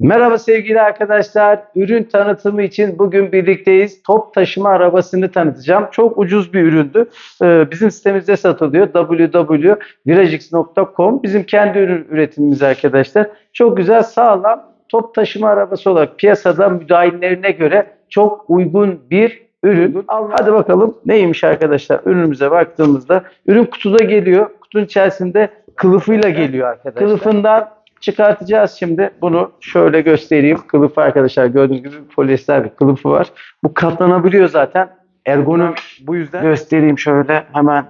Merhaba sevgili arkadaşlar. Ürün tanıtımı için bugün birlikteyiz. Top taşıma arabasını tanıtacağım. Çok ucuz bir üründü. Ee, Bizim sitemizde satılıyor. www.virajix.com Bizim kendi ürün üretimimiz arkadaşlar. Çok güzel, sağlam top taşıma arabası olarak piyasada müdahillerine göre çok uygun bir ürün. Hadi bakalım neymiş arkadaşlar. Ürünümüze baktığımızda ürün kutuda geliyor. Kutunun içerisinde kılıfıyla geliyor arkadaşlar. Kılıfından çıkartacağız şimdi. Bunu şöyle göstereyim. Kılıfı arkadaşlar gördüğünüz gibi polyester bir kılıfı var. Bu katlanabiliyor zaten. Ergonomik. Bu yüzden Göstereyim şöyle hemen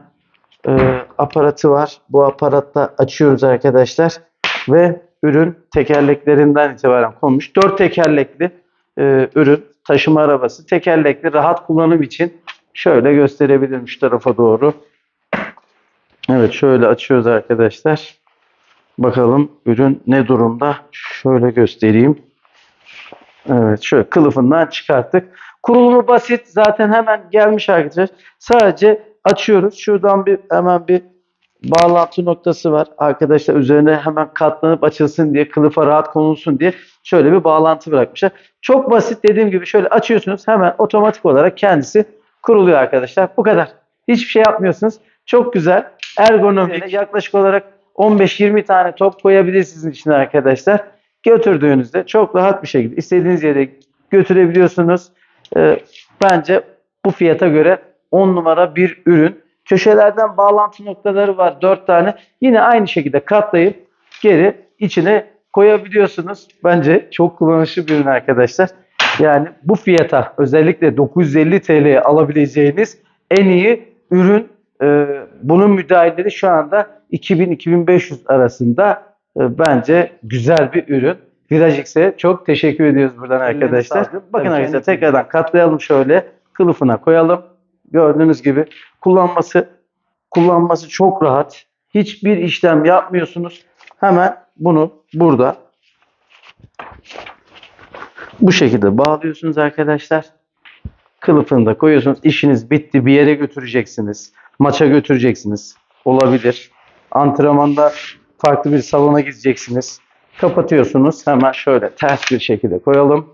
e, aparatı var. Bu aparatta açıyoruz arkadaşlar. Ve ürün tekerleklerinden itibaren konmuş. Dört tekerlekli e, ürün taşıma arabası. Tekerlekli rahat kullanım için şöyle gösterebilirim şu tarafa doğru. Evet şöyle açıyoruz arkadaşlar. Bakalım ürün ne durumda? Şöyle göstereyim. Evet şöyle kılıfından çıkarttık. Kurulumu basit. Zaten hemen gelmiş arkadaşlar. Sadece açıyoruz. Şuradan bir hemen bir bağlantı noktası var. Arkadaşlar üzerine hemen katlanıp açılsın diye, kılıfa rahat konulsun diye şöyle bir bağlantı bırakmışlar. Çok basit dediğim gibi şöyle açıyorsunuz. Hemen otomatik olarak kendisi kuruluyor arkadaşlar. Bu kadar. Hiçbir şey yapmıyorsunuz. Çok güzel. Ergonomik. Yaklaşık olarak 15-20 tane top koyabilirsiniz içine arkadaşlar. Götürdüğünüzde çok rahat bir şekilde istediğiniz yere götürebiliyorsunuz. Ee, bence bu fiyata göre 10 numara bir ürün. Köşelerden bağlantı noktaları var 4 tane. Yine aynı şekilde katlayıp geri içine koyabiliyorsunuz. Bence çok kullanışlı bir ürün arkadaşlar. Yani bu fiyata özellikle 950 TL'ye alabileceğiniz en iyi ürün. Ee, bunun müdahilleri şu anda 2000-2500 arasında e, bence güzel bir ürün. Virajix'e çok teşekkür ediyoruz buradan arkadaşlar. Bakın Tabii arkadaşlar tekrardan katlayalım şöyle kılıfına koyalım. Gördüğünüz gibi kullanması kullanması çok rahat. Hiçbir işlem yapmıyorsunuz. Hemen bunu burada bu şekilde bağlıyorsunuz arkadaşlar. Kılıfını da koyuyorsunuz. İşiniz bitti. Bir yere götüreceksiniz. Maça götüreceksiniz. Olabilir. Antrenmanda farklı bir salona gideceksiniz. Kapatıyorsunuz. Hemen şöyle ters bir şekilde koyalım.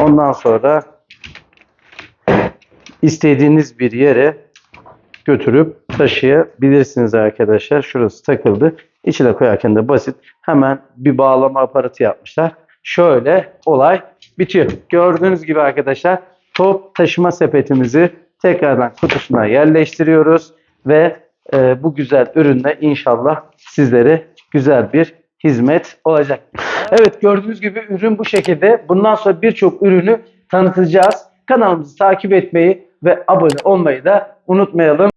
Ondan sonra istediğiniz bir yere götürüp taşıyabilirsiniz arkadaşlar. Şurası takıldı. İçine koyarken de basit. Hemen bir bağlama aparatı yapmışlar. Şöyle olay bitiyor. Gördüğünüz gibi arkadaşlar top taşıma sepetimizi tekrardan kutusuna yerleştiriyoruz ve e, bu güzel ürünle inşallah sizlere güzel bir hizmet olacak. Evet gördüğünüz gibi ürün bu şekilde. Bundan sonra birçok ürünü tanıtacağız. Kanalımızı takip etmeyi ve abone olmayı da unutmayalım.